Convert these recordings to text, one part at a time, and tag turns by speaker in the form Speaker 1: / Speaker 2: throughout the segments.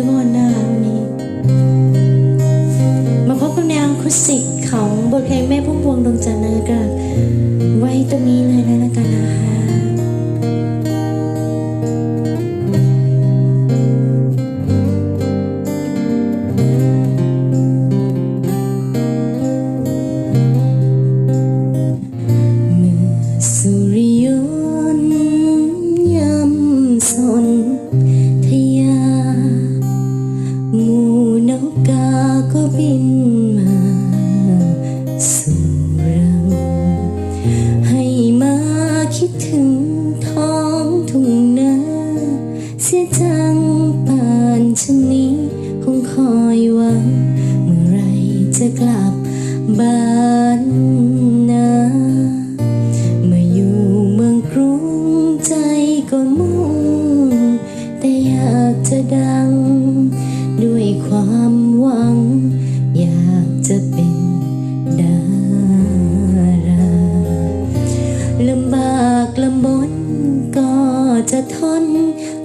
Speaker 1: ทุกคนนามีมาพบกับแนวคุสิกของบทเพลงแม่พุ่มพวงดวงจันทร์นะครันไว้ตรงนี้เลยนะกันนะคะ จะกลับบ้านนาเมื่ออยู่เมืองกรุงใจก็มุ่ง แต่อยากจะดัง ด้วยความหวัง อยากจะเป็นดาราลำบากลำบนก็จะทน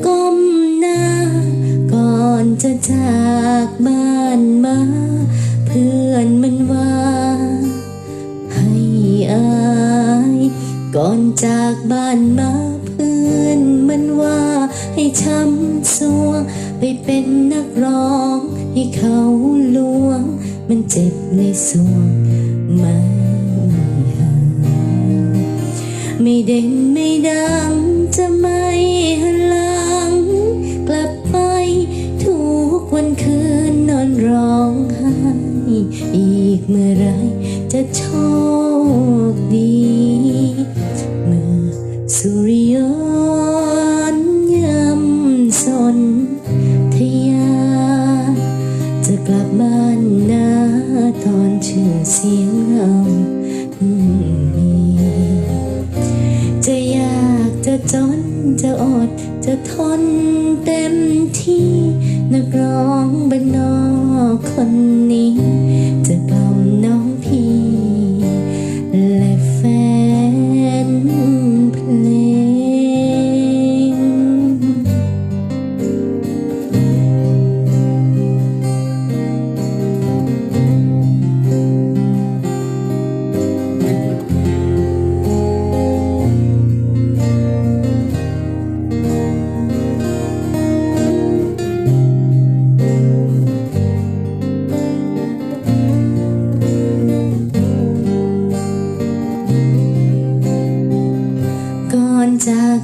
Speaker 1: ก้มหน้า ก่อนจะจากบ้านมา พื่อนมันว่า ให้อายก่อนจากบ้านมาเพื่อนมันว่า ให้ช้ำสวงไปเป็นนักร้อง ให้เขาลวง มันเจ็บในสวงไม่หาไม่เด่นไม่ดัง ชื่อเสียงเรามีจะยากจะจนจะอดจะทนเต็มที่นักร้องบ้านนอกคน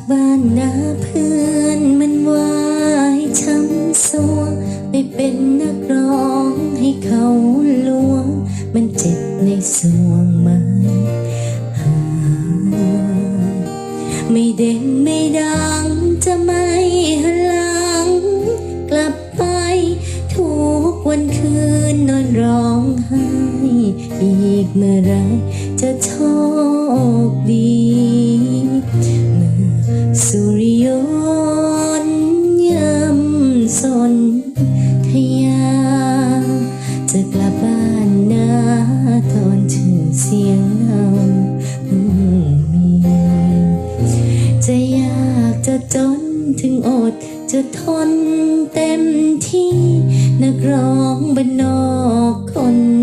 Speaker 1: บ้านนาเพื่อนมันวาให้ช้ำสวงไปเป็นนักร้องให้เขาลวง มันเจ็บในสวงไม้หาไม่เด่นไม่ดังจะไม่หันหลัง กลับไป ทุกวันคืนนอนร้องไห้ อีกเมื่อไรจะโชคดี ถึงอดจะทนเต็มที่นักร้องบนนอกคน